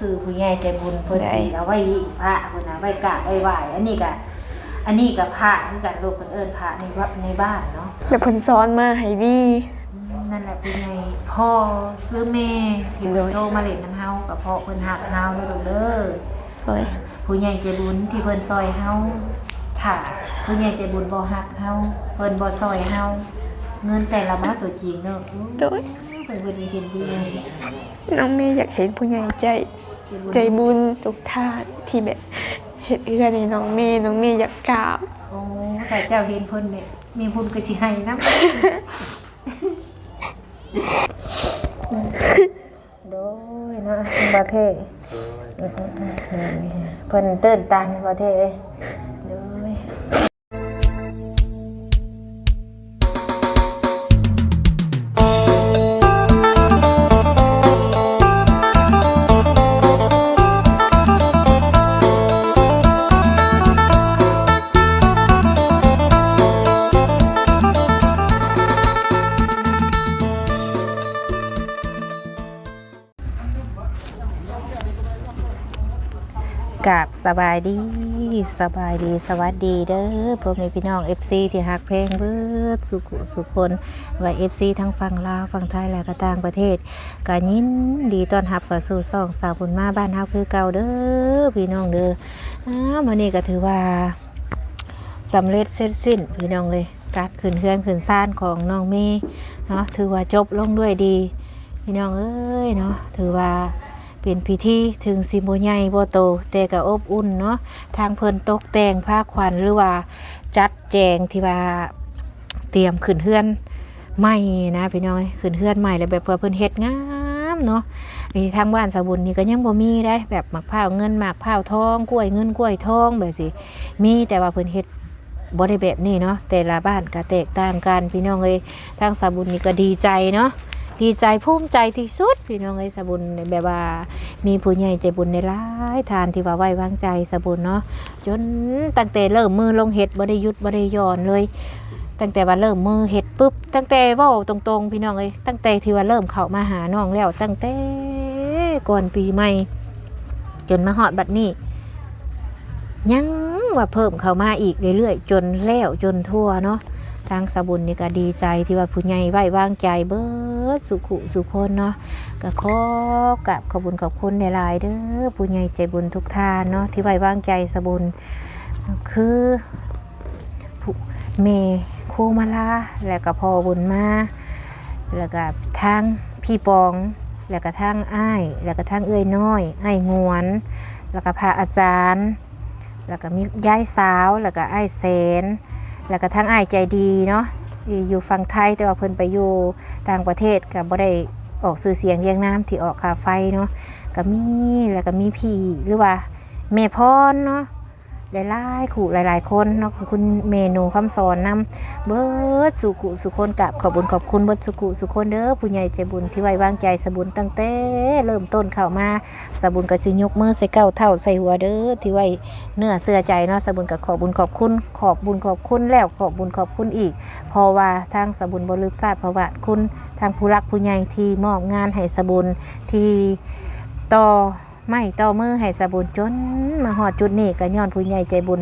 สื่อผู้ใหญ่ใจบุญเพิ่นได้สิเอาไว้พระเพิ่นน่ะไว้กราบไว้ไหว้อันนี้ก็อันนี้ก็พระคือกันลูกเพิ่นเอิ้นพระในวัดในบ้านเนาะแล้วเพิ่นสอนมาให้ดีนั่นแหละผู้ใหญ่พ่อหรือแม่ที่โดยโทรมาเล่นน้ำเฮาก็เพราะเพิ่นฮักเฮาเด้อลูกเด้อโอ้ยผู้ใหญ่ใจบุญที่เพิ่นซอยเฮาถ้าผู้ใหญ่ใจบุญบ่ฮักเฮาเพิ่นบ่ซอยเฮาเงินแต่ละบาทตัวจริงเด้อโดยเพิ่นบ่ได้เห็นผู้ใหญ่น้องเมย์อยากเห็นผู้ใหญ่ใจ ใจบุญทุกท่านที่แบบเห็นเอื้อในน้องเมย์น้องเมย์อยากกราบโอ้แต่เจ้าเห็นเพิ่นเนี่ยมีบุญก็สิให้นำโดยเนาะบ่เท่เพิ่นตื่นตันบ่เท่เอ้ สบายดีสบายดีสวัสดีเด้อพ่อแม่พี่น้อง FC ที่ฮักเพลงเบิดสุขสุขคนว่า FC ทั้งฝั่งลาวฝั่งไทยและก็ต่างประเทศก็ยินดีต้อนรับเข้าสู่ซองสาวบุญมาบ้านเฮาคือเก่าเด้อพี่น้องเด้ออ้ามื้อนี้ก็ถือว่าสำเร็จเสร็จสิ้นพี่น้องเลยการขึ้นเฮือนขึ้นซ่านของน้องเมย์เนาะถือว่าจบลงด้วยดี พี่น้องเอ้ยเนาะถือว่า เป็นพิธีถึงสิบ่ใหญ่บ่โต แต่ก็อบอุ่นเนาะทางเพิ่นตกแต่งผ้าขวัญหรือว่าจัดแจงที่ว่าเตรียมขึ้นเฮือนใหม่นะพี่น้อยขึ้นเฮือนใหม่แล้วแบบเพื่อเพิ่นเฮ็ดงามเนาะไอ้ทางบ้านสบุญนี่ก็ยังบ่มีได้แบบหมักพร้าเงินหมากพร้าทองกล้วยเงินกล้วยทองแบบสิมีแต่ว่าเพิ่นเฮ็ดบ่ได้แบบนี้เนาะแต่ละบ้านก็แตกต่างกันพี่น้องเอ้ยทางสบุญนี่ก็ดีใจเนาะ ดีใจภูมิใจที่สุดพี่น้องเอ้สะบุญแบบว่ามีผู้ใหญ่ใจบุญในหลายทานที่ว่าไว้วางใจสะบุญเนาะจนตั้งแต่เริ่มมือลงเห็ดบ่ได้หยุดบ่ได้หย่อนเลย ตั้งแต่ว่าเริ่มมือเห็ดปุ๊บ ตั้งแต่ว่าตรงๆ พี่น้องเอ้ยตั้งแต่ที่ว่าเริ่มเข้ามาหาน้องแล้ว ตั้งแต่ก่อนปีใหม่ จนมาฮอดบัดนี้ ยังว่าเพิ่มเข้ามาอีกเรื่อยๆจนแล้วจนทั่วเนาะทางสะบุญนี่ก็ดีใจที่ว่าผู้ใหญ่ไว้วางใจเบิด สุขุสุคนเนาะก็ขอกับขอบุญขอบคุณในหลายเด้อผู้ใหญ่ใจบุญทุกท่านเนาะที่ไว้วางใจสะบุญคือผุเมคมาลาแล้วก็พอบุญมาแล้วก็ทางพี่ปองแล้วก็ทางอ้าย แล้วก็ทางเอื้อยน้อยอ้ายงวน แล้วก็พระอาจารย์ แล้วก็มียายสาว แล้วก็อ้ายเสนแล้วก็ทั้งอ้ายใจดีเนาะ อยู่ฝั่งไทยแต่ว่าเพิ่นไปอยู่ต่างประเทศก็บ่ได้ออกสื่อเสียงเรียงน้ำที่ออกคาไฟเนาะก็มีแล้วก็มีพี่หรือว่าแม่พรเนาะ หลายๆขู่หลาย ๆ คนเนาะคุณเมนูคำสอนนำเบิดสุขุสุคนกับขอบุญขอบคุณเบิดสุขุสุคนเด้อผู้ใหญ่ใจบุญที่ไว้วางใจสบุญตั้งแต่เริ่มต้นเข้ามาสบุญก็สิยกมือใส่เก้าเท่าใส่หัวเด้อที่ไว้เนื้อเสื้อใจเนาะสบุญกับขอบุญขอบคุณ ขอบบุญขอบคุณแล้วขอบบุญขอบคุณอีก เพราะว่าทางสบุญบลืมทราบประวัติคุณทางผู้รักผู้ใหญ่ที่มอบงานให้สบุญที่ต่อ ไม่ต่อมือให้สบุญจน มาหอดจุดนี้ก็ย้อนผู้ใหญ่ใจบุญ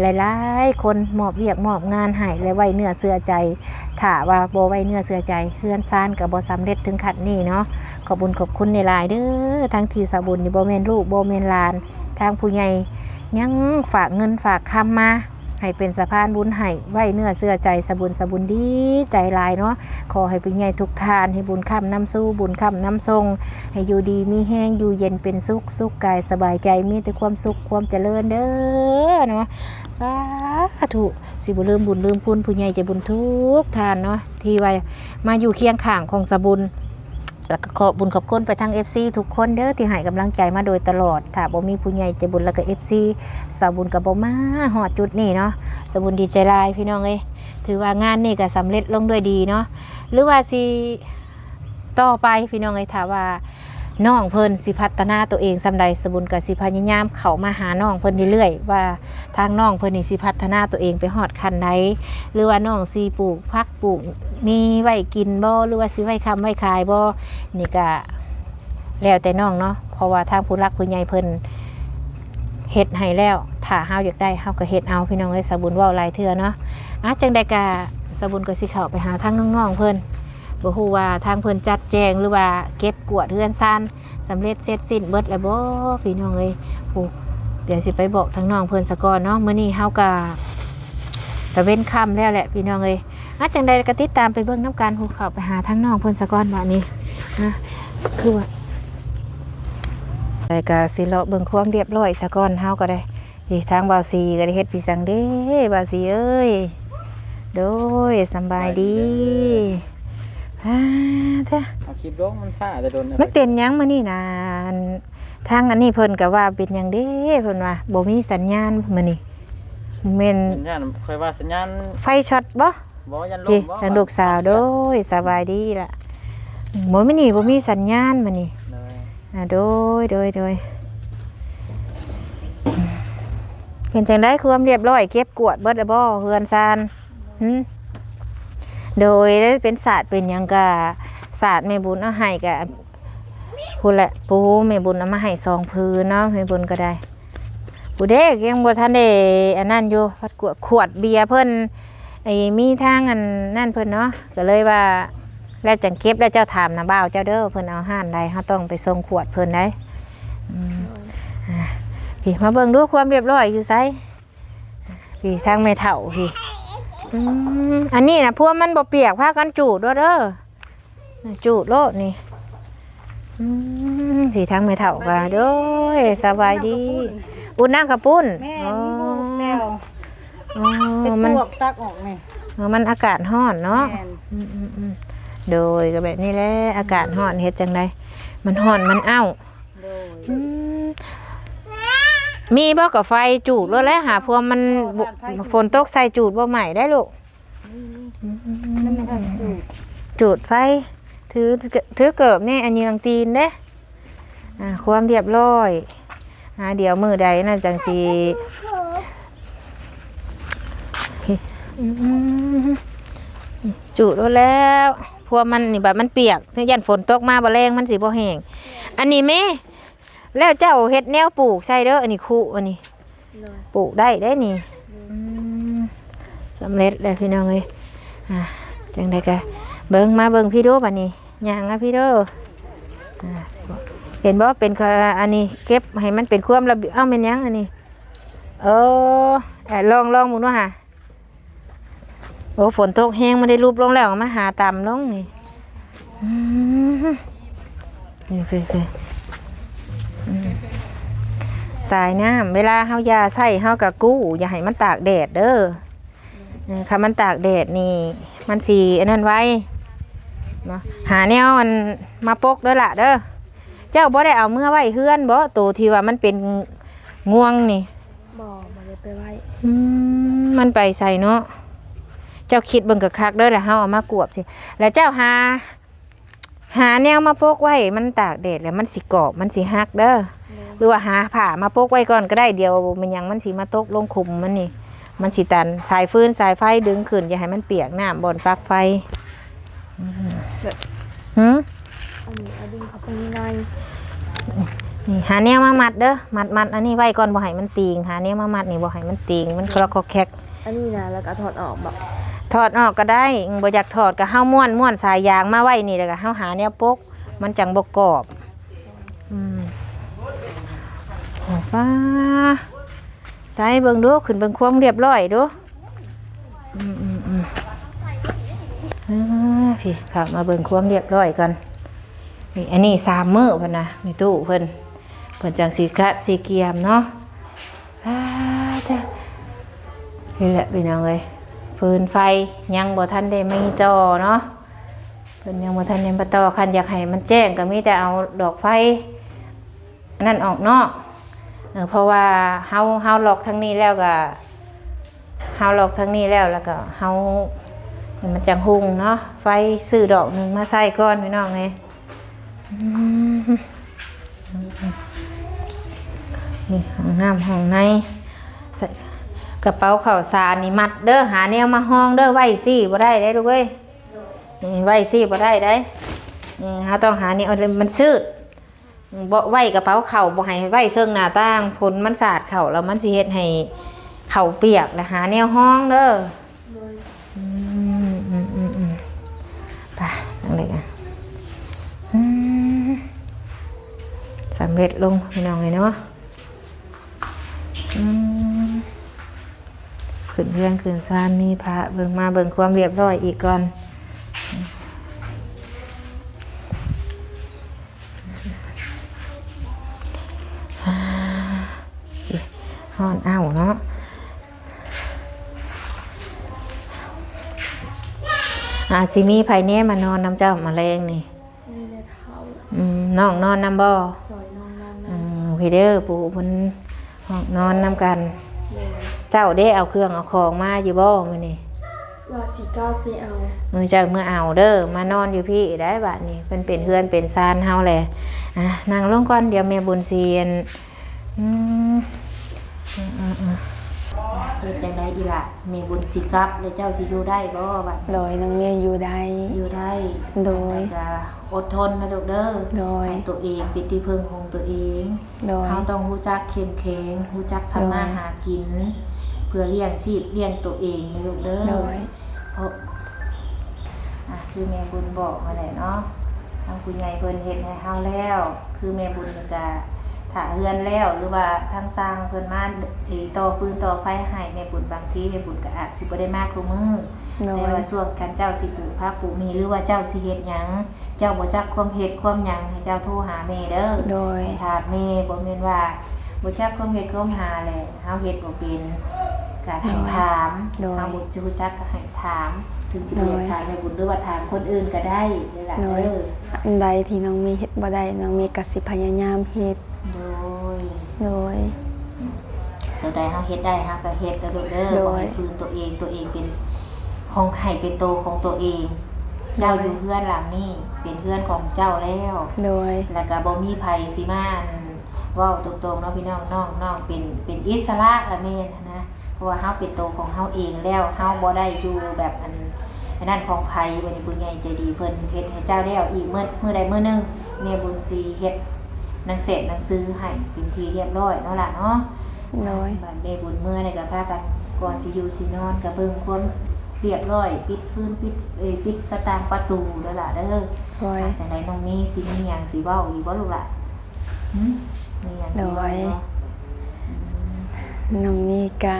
หลายๆ คนมอบเวียกมอบงานให้และไว้เนื้อเสื้อใจถ้าว่าโบไว้เนื้อเสื้อใจเฮือนซานกับโบสำเร็จถึงขัดนี้เนาะขอบุญขอบคุณในหลายเด้อทั้งทีสบุญโบเมนลูกโบเมนลาน ทางผู้ใหญ่ยังฝากเงินฝากคำมา ให้เป็นสะพานบุญให้ไว้เนื้อเสื้อใจสะบุญสะบุญดีใจลายเนาะขอให้เป็นใหญ่ทุกทาน ให้บุญค่ำน้ำสู้บุญค่ำน้ำทรง ให้อยู่ดีมีแห้งอยู่เย็นเป็นสุขสุขกายสบายใจมีแต่ความสุขความเจริญเด้อเนาะสาธุสิบุลืมบุญลืมคุณผู้ใหญ่ใจบุญทุกทานเนาะที่ไว้มาอยู่เคียงข้างของสะบุญ แล้วก็ขอบุญขอบคุณไปทาง FC ทุกคนเด้อที่ให้กำลังใจมาโดยตลอดถ้าบ่มีผู้ใหญ่ใจบุญแล้วก็ FC สาวบุญกับบ่มาหอดจุดนี้เนาะสาวบุญดีใจหลายพี่น้องเอ้ยถือว่างานนี่ก็สำเร็จลงด้วยดีเนาะหรือว่าสิต่อไปพี่น้องเอ้ยถ้าว่า น้องเพิ่นสิพัฒนาตัวเองสำใดสบุญก็สิพยายามเข้ามาหาน้องเพิ่นเรื่อยๆว่าทางน้องเพิ่นนี่สิพัฒนาตัวเองไปฮอดคันใดหรือว่าน้องสิปลูกพักปลูกมีไว้กินบ่หรือว่าสิไว้คำไว้ขายบ่นี่ก็แล้วแต่น้องเนาะเพราะว่าทางผู้รักผู้ใหญ่เพิ่นเฮ็ดให้แล้วถ้าเฮาอยากได้เฮาก็เฮ็ดเอาพี่น้องเอ้ยสบุญเว้าหลายเทื่อเนาะอะจังใดก็สบุญก็สิเข้าไปหาทางน้องๆเพิ่น บ่ฮู้ว่าทางเพิ่นจัดแจงหรือว่าเก็บกวาดเรือนซ่านสำเร็จเสร็จสิ้นเบิดแล้วบ่พี่น้องเอ้ยโอ้เดี๋ยวสิไปบอกทางน้องเพิ่นซะก่อนเนาะมื้อนี้เฮาก็ตะเว้นค่ำแล้วแหละพี่น้องเอ้ยอะจังใดก็ติดตามไปเบิ่งน้ำกันฮู้เข้าไปหาทางน้องเพิ่นซะก่อนบัดนี้นะคือว่าไปก็สิเลาะเบิ่งความเรียบร้อยซะก่อนเฮาก็ได้นี่ทางบาวสีก็ได้เฮ็ดพิสังเด้บาวสีเอ้ยโดยสบายดี อ่าเด้อเอาคลิปลงมันซ่าจะโดนมันเป็นหยังมื้อนี้นะอันทางอันนี้เพิ่นก็ว่าเป็นหยังเด้เพิ่นว่าบ่มีสัญญาณมื้อนี้แม่นสัญญาณเคยว่าสัญญาณไฟช็อตบ่บ่ยันลพี่มบ่ทางลูกสาวโดยสบายดีล่ะมื้อนี้บ่มีสัญญาณมื้อนี้เลยอ่าโดยโดยโดยเป็นจังได้ความเรียบร้อยเก็บกวาดเบิดแล้วบ่เฮือนซานหึ โดยได้เป็นศาสตร์เป็นยังกะศาสตร์แม่บุญเอาให้กะพูดแหละปูแม่บุญเอามาให้สองพื้นเนาะแม่บุญก็ได้ปูเด็กยังบ่ทันได้อันนั้นอยู่พัดกวดขวดเบียร์เพิ่นไอ้มีทางอันนั่นเพิ่นเนาะก็เลยว่าแล้วจังเก็บแล้วเจ้าถามนะบ่าวเจ้าเด้อเพิ่นเอาห้านใดเฮาต้องไปส่งขวดเพิ่นได้พี่มาเบิ่งดูความเรียบร้อยอยู่ไสพี่ทางแม่เฒ่าพี่ อืมอันนี้นะพวกมันบ่เปียกพากันจูดเด้อเด้อจูดโลดนี่อืมพี่ทางแม่เฒ่าก็เด้อสบายดี อุ่นน้ำกระปุ้นแม่อ๋อนี่ลูกแมวอ๋อเป็นมันพวกตักออกไงอ๋อมันอากาศร้อนเนาะ แม่นอืมอืมอืมโดยก็แบบนี้แหละอากาศร้อนเฮ็ดจังไดมันร้อนมันอ้าวโดยอืม มีบ่กับไฟจูดแล้วแหละหาพวกมันบ่ฝนตกใส่จูดบ่ใหม่ได้ลูกนั่นม่ทันจูดจูดไฟ ถือถือเกิบนี่อันยืองตีนเด้อ่าความเรียบร้อยอ่าเดี๋ยวมือใดนั่นจังสิอืมจูดแล้วแล้วพวมันนี่แบบมันเปียกถึงยันฝนตกมาบ่แรงมันสิบ่แห้งอันนี้แม่ แล้วเจ้าเฮ็ดแนวปลูกใช่เด้ออันนี้คู่อันนี้โดยปลูกได้ได้นี่อืมสำเร็จแล้วพี่น้องเอ้ยอ่าจังไดกะเบิ่งมาเบิ่งพี่โดบัดนี้ย่างนะพี่โดอ่าเห็นบ่เป็นค่ะอันนี้เก็บให้มันเป็นความระเบียบเอ้าเป็นหยังอันนี้เออเอ่อลองลองหมุนว่าหาโอ้ฝนตกแห้งมันได้รูปลงแล้วเอามาหาต่ำลงนี่อืมนี่คือคือ สายน้ำเวลาเฮายาใส่เฮากะกู้ อย่าให้มันตากแดดเด้อเออค่ะมันตากแดดนี่ มันสีอันนั้นไว้เนาะหาแนวมันมาปกเด้อล่ะเด้อเจ้าบ่ได้เอาเมื่อไว้เฮือนบ่ตัวที่ว่ามันเป็นง่วงนี่บ่มาเลยไปไว้อืมมันไปใส่เนาะเจ้าคิดเบิ่งกะคักเด้อแล้วเฮาเอามากวบสิแล้วเจ้าหา หาแนวมาปกไว้มันตากแดดแล้วมันสิกรอบมันสิหักเด้อหรือว่าหาผ้ามาปกไว้ก่อนก็ได้เดียว มันยังมันสีมาตกลงคุมมันนี่ มันสีตันสายฟืนสายไฟดึงขึ้นอย่าให้มันเปียกน้ำบนปลั๊กไฟหืมอันนี้เอาดินเข้าไปในนี่หาแนวมามัดเด้อมัดมัดอันนี้ไว้ก่อนบ่ให้มันตีงหาแนวมามัดนี่บ่ให้มันตีงมันกรอกกรอกแคกอันนี้นะแล้วก็ถอดออกแบบ ถอดออกก็ได้บ่อยากถอดก็เห้าม้วนม้วนสายยางมาไว้นี่แล้วก็เห้าหาแนวปก มันจังบ่กรอบอืมโอ้ฟ้าใส่เบิ่งดูขึ้นเบิ่งความเรียบร้อยดูอืมอืมอืมอ่าพี่ขับมาเบิ่งความเรียบร้อยกันนี่อันนี้สามมื้อพุ่นนะมีตู้เพิ่นเพิ่นจังสีคัดสีเกียมเนาะอ่าเด้อนี่แหละพี่น้องเอ้ย ฟืนไฟยังบ่ทันได้ไม่ต่อเนาะเพิ่นยังบ่ทันได้มาต่อคันอยากให้มันแจ้งก็มีแต่เอาดอกไฟอันนั้นออกนอกเพราะว่าเฮาเฮาลอกทางนี้แล้วก็เฮาลอกทางนี้แล้วแล้วก็เฮามันจังหุงเนาะไฟซื้อดอกหนึงมาใส่ก่อนพี่น้องไงนี่ห้องน้ำห้องใน กระเป๋าข้าวสารนี่มัดเด้อหาแนวมาห้องเด้อไว้สิบ่ได้ได้ลูกเอ้ยนี่ไว้สิบ่ได้ได้นี่หาต้องหาแนวมันชืดบ่ไว้กระเป๋าเข่าบ่ให้ไว้เชิงหน้าต่างฝนมันสาดเข่าแล้วมันสิเฮ็ดให้เข่าเปียกนะหาแนวห้องเด้อไปทางไหนกันอืมสำเร็จลงพี่น้องเลยเนาะ ขึ้นเรื่องขึ้นซานมีพระเบิ่งมาเบิ่งความเรียบร้อยอีกก่อนฮอนอ้าวเนาะอาซิมีไผเน่มานอนน้ำเจ้ามาแรงนี่อืมน้องนอนน้ำบ่อืมพี่เด้อปู่มันห้องนอนน้ำกัน เจ้าได้เอาเครื่องเอาของมาอยู่บ่มื้อนี้ว่าสีก้าไปเอามือเจ้าเมื่อเอาเด้อมานอนอยู่พี่ได้บัดนี้เป็นเป็นเพื่อนเป็นซานเฮาแหละอะนั่งลงก่อนเดี๋ยวแม่บุญเซียนอืมอืมอืมอืมเป็นจังไดอีหละแม่บุญสิกลับแล้วเจ้าสิอยู่ได้บ่บัดโดยน้องเมย์อยู่ได้อยู่ได้โดยแล้วก็อดทนนะลูกเด้อโดยให้ตัวเองเป็นที่พึ่งของตัวเองโดยเฮาต้องรู้จักเข้มแข็งรู้จักทำมาโดยหากินเพื่อเลี้ยงชีพเลี้ยงตัวเองนะลูกเด้อโดย เพราะอะคือแม่บุญบอกมาแหละเนาะทางคุณยายเพิ่นเฮ็ดให้เฮาแล้ว คือแม่บุญนี่ก็ถ้าเฮือนแล้วหรือว่าทางสร้างเพิ่นมาเอ่อต่อฟืนต่อไฟให้แม่บุญบางทีแม่บุญก็อาจสิบ่ได้มากคือมือ โดแต่ย ว่าช่วงกันเจ้าสิปลูกผักปลูกมีหรือว่าเจ้าสิเฮ็ดหยัง เจ้าบ่จักความเฮ็ดความหยังให้เจ้าโทรหาแม่เด้อโดย ให้ถามแม่บ่แม่นว่าบ่จักความเฮ็ดความหาแหละเฮาเฮ็ดบ่เป็น ก็ให้ถามโดยเฮาบ่รู้จักก็ให้ถาม ถึงสิบ่อยากถามแม่บุญหรือว่าถามคนอื่นก็ได้นี่ล่ะโดยเด้ออันใดที่น้องเมย์เฮ็ดบ่ได้น้องเมย์ก็สิพยายามเฮ็ดโดยโดย ตัวใดเฮาเฮ็ดได้เฮาก็เฮ็ดแล้วลูกเด้อโดย บ่ให้ฝืนตัวเองตัวเองเป็นของไข่เป็นโตของตัวเอง เจ้าอยู่เพื่อนหลังนี้เป็นเพื่อนของเจ้าแล้ว โดย แล้วก็บ่มีไผสิมาอั่นเว้าตรงๆเนาะพี่น้องน้องน้องเป็นเป็นอิสระอะแม่นนะ เพราะว่าเฮาเป็นตัวของเฮาเองแล้วเฮาบ่ได้อยู่แบบอันอันนั้นของไผวันนี้ผู้ใหญ่ใจดีเพิ่นเฮ็ดให้เจ้าแล้วอีกมื้อมื้อใดมื้อหนึงแม่บุญสิเฮ็ดหนังเสร็จหนังสือให้เป็นที่เรียบร้อยเนาะล่ะเนาะโดยบัดแม่บุญมื้อนี่ก็พากันก่อนสิอยู่สินอนก็เบิ่งความเรียบร้อย ปิดฟืนปิดเอ้ยปิดประตางประตูเด้อล่ะเด้อโดยจังไดน้องมีสิมีหยังสิเว้าอีกบ่ลูกล่ะหึมีหยังสิเว้าบ่น้องนี่กะ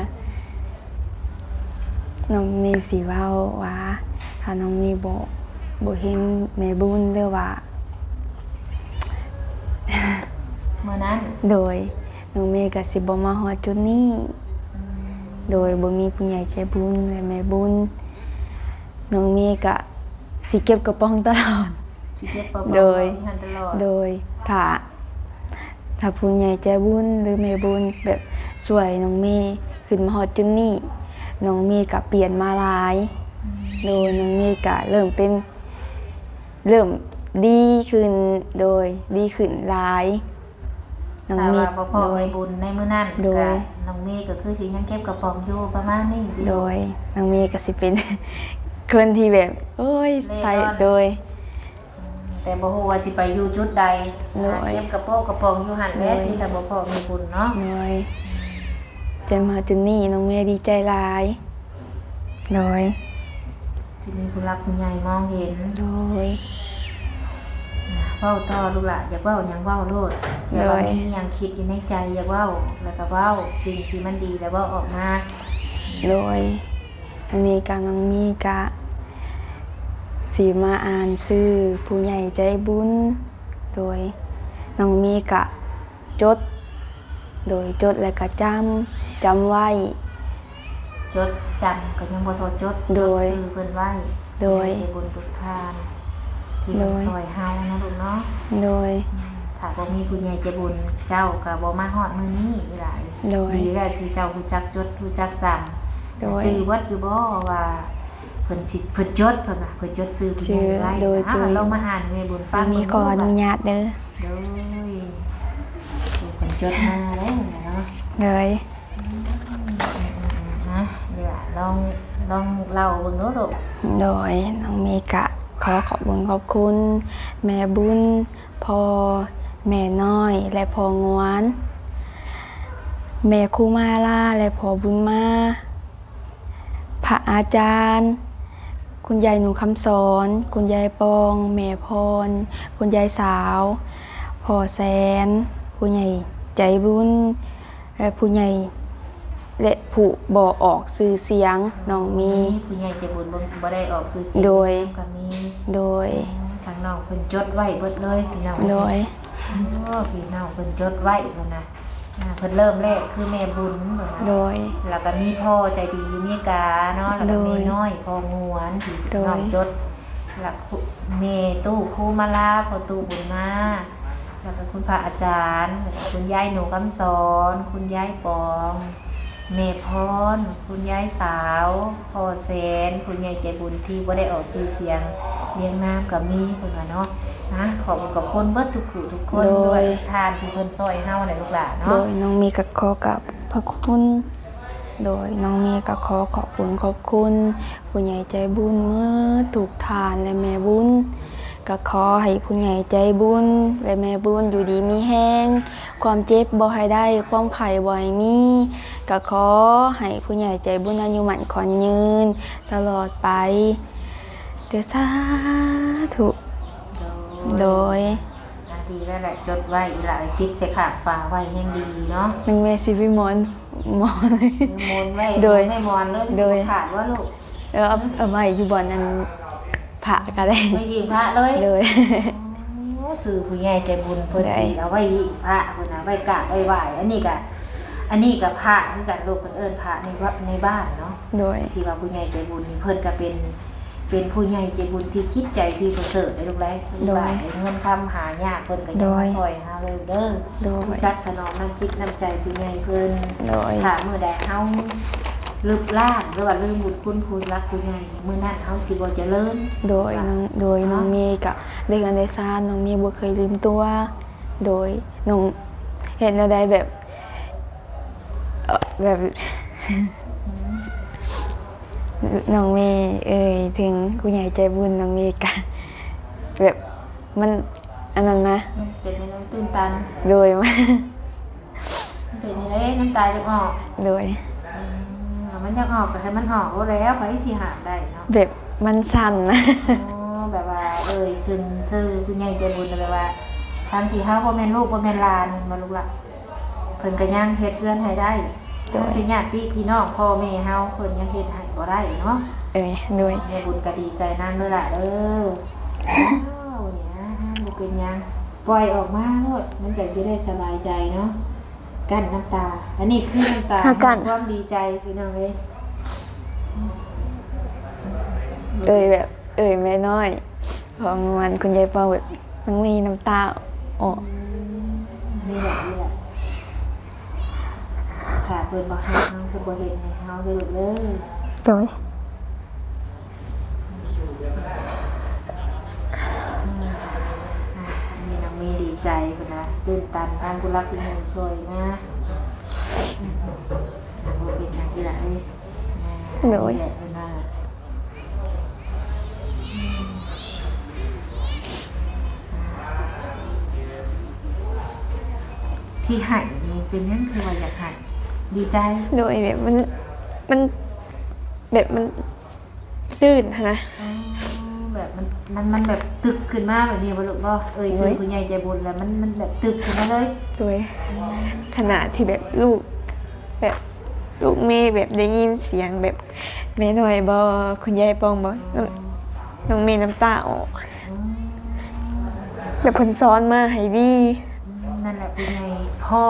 น้องมีสิเว้าว่าถ้าน้องมีบ่บ่เห็นแม่บุญหรือว่ามื้อนั้นโดยน้องเมย์ก็สิบ่มาฮอดจุดนี้ โดยบ่มีผู้ใหญ่ใจบุญและแม่บุญน้องเมย์ก็สิเก็บกระป๋องตลอด สิเก็บปะโดยที่หันตลอดโดยถ้าถ้าผู้ใหญ่ใจบุญหรือแม่บุญแบบช่วยน้องเมย์ขึ้นมาฮอดจุดนี้ น้องเมย์ก็เปลี่ยนมาหลาย โดยน้องเมย์ก็เริ่มเป็นเริ่มดีขึ้นโดยดีขึ้นหลายน้องถ้าเมว่าย์บ่พอโดไปย บุญในมื้อนั้นโดย ก็น้องเมย์ก็คือสิยังเก็บกระป๋องอยู่ประมาณนี้ติ โดยน้องเมย์ก็สิเป็น คนที่แบบ โอ้ยเล่ร่อน ไปโดย แต่บ่ฮู้ว่าสิไปอยู่จุดใดโดยหาเก็บกระโปรงกระป๋องอยู่หั่นแหละโดย ที่แต่บ่พอมีบุญเนาะ โดย จนมาจนนี่น้องเมย์ดีใจหลายโดยที่มีผู้รักผู้ใหญ่มองเห็นโดยเว้าต่อลูกหละอยากเว้าหยังเว้าโลดแต่ว่าโดยมีหยังคิดอยู่ในใจอยากเว้าแล้วก็เว้าสิ่งที่มันดีแล้วเว้าออกมาโดยอันนี้กาน้องมีกะสีมาอ่านซื้อผู้ใหญ่ใจบุญโดยน้องมีกะจด โดยจดและก็จำจำไว้ จดจำก็ยังบ่ทอจดโดยจซื้อเพิ่นไว้โดยให้บุญทุกทานที่โดยซอยเฮานะลูกเนาะโดย ถ้าบ่มีผู้ใหญ่ใจบุญเจ้าก็บ่มาฮอดมื้อนี้อีหลายโดยดีแล้วที่เจ้ารู้จักจดรู้จักจำโดยจื้อวัดอยู่บ่ว่าเพิ่นสิเพิ่นจดเพิ่นน่ะเพิ่นจดซื้อผู้ใหญ่ไว้โดยอะจื้อเรามาอ่านแม่บุญฟังมีขออนุญาตเด้อโดยเพิ่น จดมาแล้วเนาะเลยนะเดี๋ยวลองลองเล่าเบิ่งเนาะลูกโดยน้องเมกะขอขอบคุณขอบคุณ แม่บุญพ่อแม่น้อย และพองวน แม่ครูมาลาและพอบุญมาพระอาจารย์ คุณยายหนูคำสอน คุณยายปอง แม่พร คุณยายสาวพ่อแสนผู้ใหญ่ ใจบุญและผู้ใหญ่และผู้บ่ออกสื่อเสียงน้องมี ผู้ใหญ่ใจบุญบ่บ่ได้ออกสื่อเสียงโดย ก็มีโดย ทางน้องเพิ่นจดไว้เบิดเลยพี่น้องโดย โอ้พี่น้องเพิ่นจดไว้เพิ่นนะอ่าเพิ่นเริ่มแรกคือแม่บุญเพิ่นโดนะยแล้วก็มีพ่อใจดีอยู่เมกาเนาะแล้วก็โดยแม่น้อยพ่องวนที่โดยน้องจดแล้วก็แม่ตู้ครูมาลาพ่อตู้บุญมา แล้วก็คุณพระอาจารย์แล้วก็คุณยายหนูคำสอน คุณยายปองแม่พรคุณยายสาวพ่อแสนคุณยายใจบุญที่บ่ได้ออกชื่อเสียงเลี้ยงน้ำกับมีเพิ่นว่าเนาะนะขอบคุณกับคนเบิดทุกคู่ทุกคนโดย ด้วยทานที่เพิ่นซอยเฮาในลูกหลานโดเนาะยน้องมีกับขอกับพระคุณ โดยน้องมีกับขอขอบคุณขอบคุณผู้ใหญ่ใจบุญเมื่อถูกทานและแม่บุญ ก็ขอให้ผู้ใหญ่ใจบุญและแม่บุญอยู่ดีมีแห้ง ความเจ็บบ่ให้ได้ ความไข่บ่ให้มีก็ขอให้ผู้ใหญ่ใจบุญอายุมั่นขอนยืน ตลอดไปเดี๋ยวสาธุโดยอ่าดีแล้วแหละจดไว้อีหลายติดใส่ขากฝาไว้ยังดีเนาะนังเมสิวิมอนหมอนเลยมนไว้โดยไม่มอนเลยโดยสิขาดว่าลูกแล้วเอาเอาไว้อยู่บ่อนนั้น ผ่าก็ได้ไม่ยิงพระเลยเลย โอ้สื่อผู้ใหญ่ใจบุญเพิ่นได้สิเอาไว้ยิงพระเพิ่นน่ะไว้กราบไว้ไหว้อันนี้ก็อันนี้ก็พระคือกันลูกเพิ่นเอิ้นพระในวัดในบ้านเนาะโดยที่ว่าผู้ใหญ่ใจบุญนี่เพิ่นก็เป็น เป็นผู้ใหญ่ใจบุญที่คิดใจที่ประเสริฐได้ลูกหลานลูกหลานได้เงินคำหายากเพิ่นก็ยังมาซอยหาเลยเด้อโดยจัดถนอมน้ำจิตน้ำใจผู้ใหญ่เพิ่นโดยถ้ามื้อใดเฮา ลึกล้านหรือว่าลืมบุญคุณคุณรักผู้ใหญ่มื้อนั้นเฮาสิบ่เจริญ โดยน้องโดยน้องเมย์กะเด็กอันเดซานน้องเมย์บ่เคยลืมตัว โดยน้องเห็นอะไรแบบเอ่อแบบน้องเมย์เอ่ยถึงผู้ใหญ่ใจบุญน้องเมย์กะแบบมันอันนั้นนะเป็นในน้ำตื้นตันโดยมันเป็นในเล็น้ำตาจะออก โดยอื มแล้วมันจะออกก็ให้มันออกเอาแล้วไปสิหาได้เนาะแบบมันสั่นนะ อ๋อแบบว่า เอ่ยถึงชื่อผู้ใหญ่ใจบุญแบบว่าทางที่เฮาบ่แม่นลูกบ่แม่นหลานมาลูกละเพิ่นก็ยังเฮ็ดเรือนให้ได้โดยถ้าเป็นญาติพี่น้องพ่อแม่เฮาเพิ่นยังเฮ็ดให้บ่ได้เนาะ เอ้ยโดยแม่บุญก็ดีใจนั่นเลยล่ะเอออ้าวเนี่ยบ่เป็นหยังปล่อยออกมาโลดมันจะสิได้สบายใจเนาะ กั้นน้ำตา อันนี้คือน้ำตาถ้ากั้น ความดีใจพี่น้องเอ้ยเอ่ยแบบ เอ่ยแม่น้อยของวันคุณยายปอแบบน้องมีน้ำตาออกนี่แหละนี่แหละค่ะเพิ่นบ่ให้เฮาเพิ่นบ่เฮ็ดให้เฮาเด้อลูกเด้อ โดย ตื่นตันทางผู้รักผู้ใหญ่ช่วยมาอืมบ่เป็นหยังที่ละเอ้ยอ่าโดยนี่แหละเพิ่นว่าที่ใหายนี่เป็นนั่นคือว่าอยากใหายดีใจโดยแบบมันมันแบบมันลื่นนะอ๋อแบบ มันมันมันแบบตึกขึ้นมาแบบนี้บ่ลูกบ่เอ้ยโอ้ซื้อยคุณยายใจบุญแล้วมันมันแบบตึกขึ้นมาเลยโดยขนาดที่แบบลูก แบบลูกเมย์แบบได้ยินเสียงแบบแม่หน่อยบอคุณยายปองบอน้องน้องเมย์น้ำตาออกแบบเพิ่นซ้อนมาให้ดี นั่นแหละคุณยายพ่อ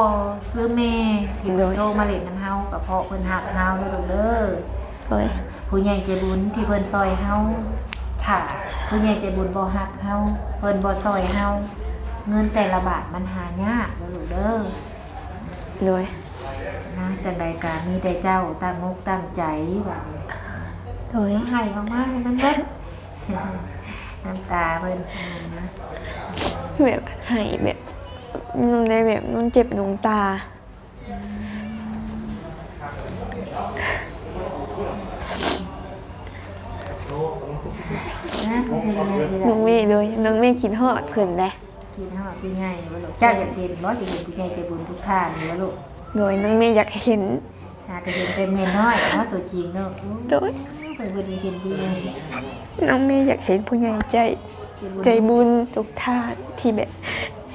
หรือแม่ที่โดยโตมาเล่นน้ำเฮากับพ่อเพิ่นหักเฮาเลยลูกเด้อโดยผู้ใหญ่ใจบุญที่เพิ่นซอยเฮา ถ้าผู้ใหญ่ใจบุญบ่หักเฮาเพิ่นบ่ซอยเฮาเงินแต่ละบาทมันหายากเด้อลูกเด้อโดยนะจังใดกามีแต่เจ้าตั้งมกตั้งใจแบบนี้โดยให้ออกมาให้มันเบิดน้ำตาเพิ่นนะแบบให้แบบนุ่นได้แบบนุ่นเจ็บดวงตา นะเพิ่นเป็นยังไงดีน้องล่ะเมย์โดยน้องเมย์คิดฮอดเพิ่นแหละกินฮอดผู้ใหญ่บ่ลูกเจ้าอยากเห็นบ่อยากเห็นผู้ใหญ่ใจบุญทุกท่านบ่ลูกโดยน้องเมย์อยากเห็นหาก็เห็นแต่แม่น้อยเนาะตัวจริงเนาะโอ้โดยเพิ่นบ่ได้เห็นผู้ใหญ่น้องเมย์อยากเห็นผู้ใหญ่ใจใจบุญทุกท่านที่แบบ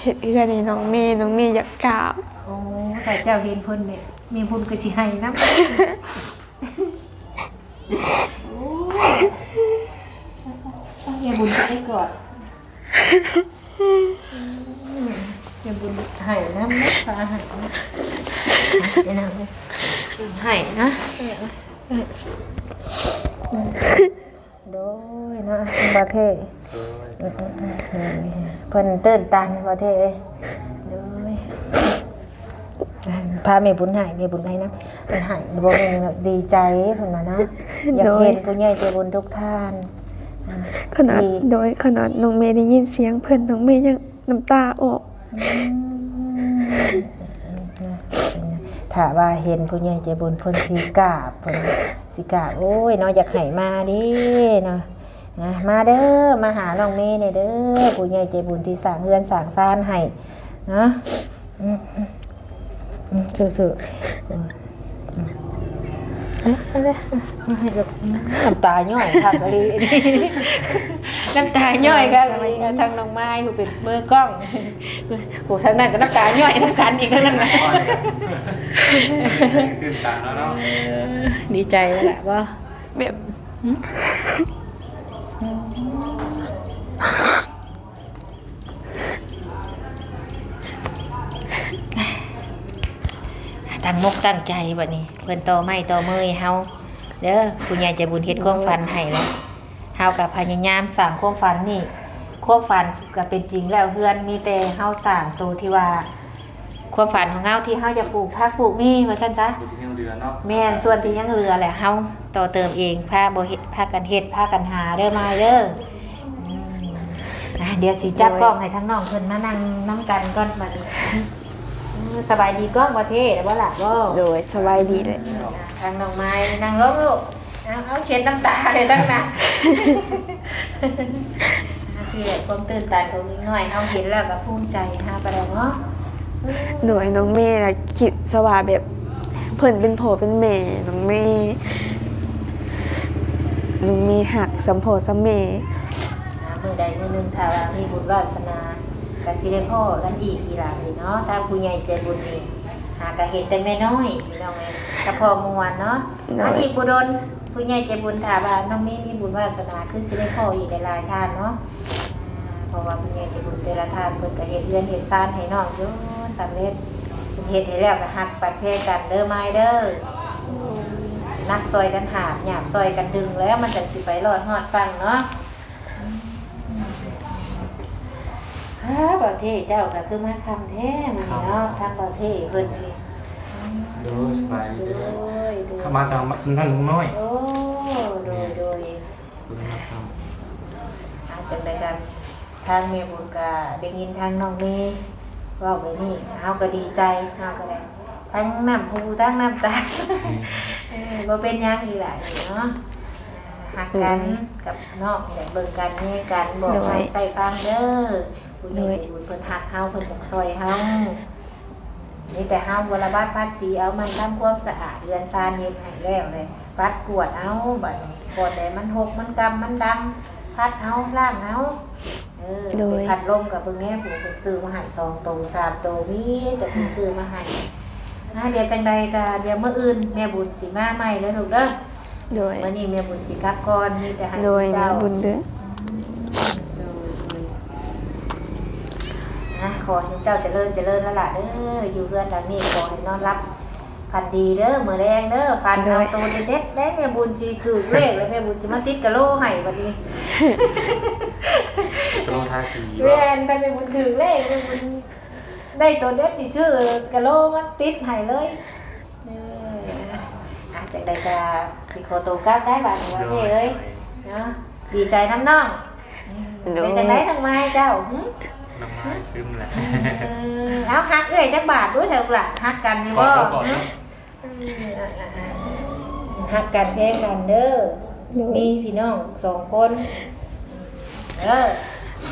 เห็นเอื้อในน้องเมย์น้องเมย์อยากกราบโอ้แต่เจ้าเห็นเพิ่นแม่แม่บุญก็สิให้นำโอ้ แม่บุญจะได้กอดแม่บุญให้นำนะพาให้นะไปนั่งเลยให้นะโดยเนาะประเทศเพิ่นตื่นตันประเทศเอ้ยโดยพาแม่บุญใหายแม่บุญให้นะเพิ่นใหายบ่แม่นแบบดีใจเพิ่นว่านะอยากเห็นผู้ใหญ่ใจบุญทุกท่าน ขนาดดีโดยขนาดน้องเมย์ได้ยินเสียงเพิ่นน้องเมย์ยังน้ำตาออกถ้าว่าเห็นผู้ใหญ่ใจบุญเพิ่นสิกราบเพิ่นสิกราบโอ้ยเนาะอยากให้มาดิเนาะนะมาเด้อมาหาน้องเมย์เนี่ยเด้อผู้ใหญ่ใจบุญที่สร้างเฮือนสร้างซ่านให้เนาะอืมอืมอืมสู้ๆ น้ำตาย่อยค่ะกะลีน้ำตาย่อยค่ะทางน้องไม้ผู้เป็นเบอร์กล้องโอ้ทางนั้นก็น้ำตาย่อยน้ำคันอีกทางนั้นนะตื่นตาแล้วเนาะดีใจแล้วแหละว่าแบบ ตั้งมกตั้งใจบัดนี้ เพิ่นต่อไม้ต่อมือให้เฮาเด้อผู้ใหญ่ใจะบุญเฮ็ดความฝันให้แล้วเฮากับพยายามสร้างความฝันนี่ความฝันก็เป็นจริงแล้วเฮือนมีแต่เฮาสร้างตัวที่ว่า ความฝันของเฮาที่เฮาจะปลูกผักปลูกมีว่าซั่นซะดูที่ยังเดือนเนาะแม่นส่วนที่ยังเหลือแหละเฮาต่อเติมเองพาบ่เฮ็ดพากันเฮ็ดพากันหาเด้อมาเด้ออืมอะเดี๋ยวสิจับกล้องให้ทั้งน้องเพิ่นมานั่งนํกันก่อนบัดนี้อืม สบายดีกล้องบ่เท่แล้วบ่ล่ะบ่โดยสบายดีเลยทางน้องไม้นั่งลงลูกเอาเอาเช็ดน้ำตาเลยตั้งนะเอาสิความตื่นตันของนิดหน่อยเฮาเห็นแล้วก็ภูมิใจฮะไปแล้วเนาะโดยน้องเมย์น่ะคิดสว่าแบบเพิ่นเป็นพ่อเป็นแม่น้องเมย์น้องเมย์หักสัมโพสัมเมย์อ่ามือใดมือหนึงถ้าว่ามีบุญวาสนา ก็สิได้พ่อกันอีกอีหลายเนาะถ้าผู้ใหญ่ใจบุญเองหาก็เห็นแต่แม่น้อยพี่น้องเอ้ยก็พอมวนเนาะอันอีกบุดนผู้ใหญ่ใจบุญถ้าว่าน้องเมย์มีบุญวาสนาคือสิได้พ่ออีกหลายๆท่านเนาะอ่าเพราะว่าผู้ใหญ่ใจบุญแต่ละท่านเพิ่นก็เฮ็ดเรือนเฮ็ดซ่านให้น้องอยู่สำเร็จเพิ่นเฮ็ดให้แล้วก็ฮักปัดเพกันเด้อไม้เด้อนักซอยกันหาบหยาบซอยกันดึงแล้วมันจะสิไปรอดฮอดฟังเนาะ ฮ่าบ่าวเท่เจ้าก็คือมาคำแท้มื้อนี้เนาะทางบ่าวเท่เพิ่นนี่ดูสบายดีโดยโดยเข้ามาตามนั่นน้อยโอ้โดยโดยคุณมาทอาจจังไดกันทางเมียบุญก็ได้ยินทางน้องเมย์เว้าไปนี่เฮาก็ดีใจเฮาก็ได้ทั้งน้ำหูทั้งน้ำตาเออบ่เป็นหยังอีหลายเนาะหักกันกับนอกนี่แหละเบิ่งกันนี่กันบอกให้ใส่ฟังเด้อ ผู้ใหญ่ใจบุญเพิ่นหักเฮาเพิ่นจักซอยเฮานี่แต่เฮาบ่ระบาดภาษีเอามันทำความสะอาดเรือนซานเฮ็ดให้แล้วเลยปัดกวาดเอาบัดนี้บ่ได้มันหกมันกำมันดำพัดเอาล้างเอาเออไปพัดลมกับเบิ่งแน่ผู้เพิ่นซื้อมาให้2โต3โตมีแต่เพิ่นซื้อมาให้นะเดี๋ยวจังใดก็เดี๋ยวมื้ออื่นแม่บุญสิมาใหม่เด้อลูกเด้อโดย มื่อนี้เมียบุญสิกลับก่อนมีแต่ให้โดยเจ้าแม่บุญเด้อ โดยนะข อให้เจ้าเจริญเจริญแล้วล่ะเด้ออยู่เพื่อนหลังนี้ขอให้นอนรับพันดีเด้อมือแดงเด้อฟันเอาตัวเด็ดๆได้เมียบุญสิถือเลขแล้วเมียบุญสิมาติดกะโหลให้บัดนี้ำกระโลทาสีเรียนแต่เมียบุญถือเลขเมียบุญได้ตัวเด็ดสิชื่อกะโหลมาติดให้เลยเอออาจจะได้กะสิโคโตวกลับได้บัดนี้ว่าเท่เอ้ยเนาะดีใจน้ำน้องเป็นจังไดทางไม้เจ้าหึ น้ำมันซึมแหละเออเอาฮักเอ้ยจักบาทด้วยเจ้าล่ะฮักกันมีกอบ่ดแล้วกอดหึแล้วอืมฮักกันแท้กันเด้อมีพี่น้องสองคนเออ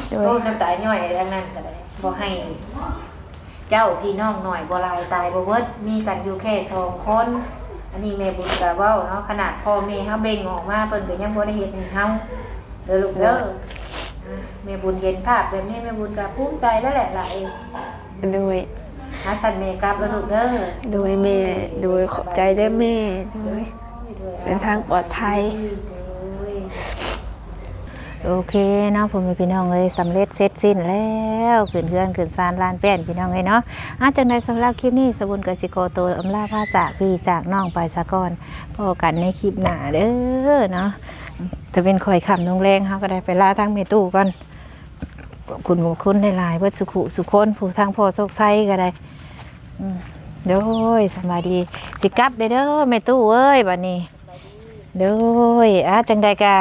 โดโอ้ยน้ำตาย่อยอะไรทั้งนั้นก็ได้บ่ให้ เจ้าพี่น้องหน่อยบ่หลายตายบ่เบิดมีกันอยู่แค่สองคน อันนี้แม่บุญก็เว้าเนาะขนาดพ่อแม่เฮาเบ่งออกมาเพิ่นก็ยังบ่ได้เฮ็ดให้เฮาเด้อลูกเด้ออะแม่บุญเห็นภาพแบบนี้แม่บุญก็ภูมิใจแล้วแหละล่ะเองโดยหาสันแม่กลับแล้วลูกเด้อโดยแม่โดยขอบใจได้แม่โดยเดินทางปลอดภัยโอเคเนาะผมพี่น้องเอ้ยสำเร็จเสร็จสิ้นแล้วขึ้นเฮือนขึ้นซานลานแป้นพี่น้องเอ้ยเนาะอาจังใดสำหรับคลิปนี้สบุญกสิโกโตวอำลาพาจากพี่จากน้องไปสะก่อนพอกันในคลิปหน้าเด้อเนาะถ้าเป็นคอยขำนงแรงเฮาก็ได้ไปลาทางเมตู้ก่อน ขอบคุณขอบคุณในลายๆเบิดสุขุสุคนผู้ทางพ่อโชคไซก็ได้อืมเด้อยสบายดี สิกลับเด้อเด้อแม่ตู้เอ้ยบัดนี้เด้อยอาจังใดกา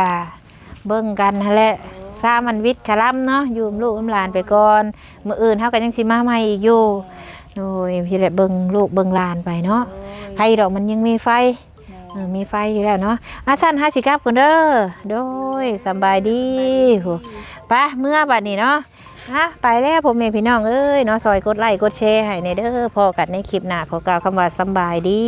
เบิ่งกันหั่นแหละซามันวิทย์คลัมเนาะอยู่ลูกอำหลานไปก่อนมื้ออื่นเฮาก็ยังสิมาใหม่อีกอยู่โอ้ยพี่แหละเบิ่งลูกเบิ่งหลานไปเนาะไผดอกมันยังมีไฟมีไฟอยู่แล้วเนาะอาซั่นหาสิกลับกันเด้อโดยสบายดี ไปเมื่อบัดนี้เนาะนะไปแล้วผมเม่พี่น้องเอ้ยเนาะซอยกดไลค์กดแชร์ให้ในเด้อพอกันในคลิปหน้าขอกล่าวคำว่าสบายดี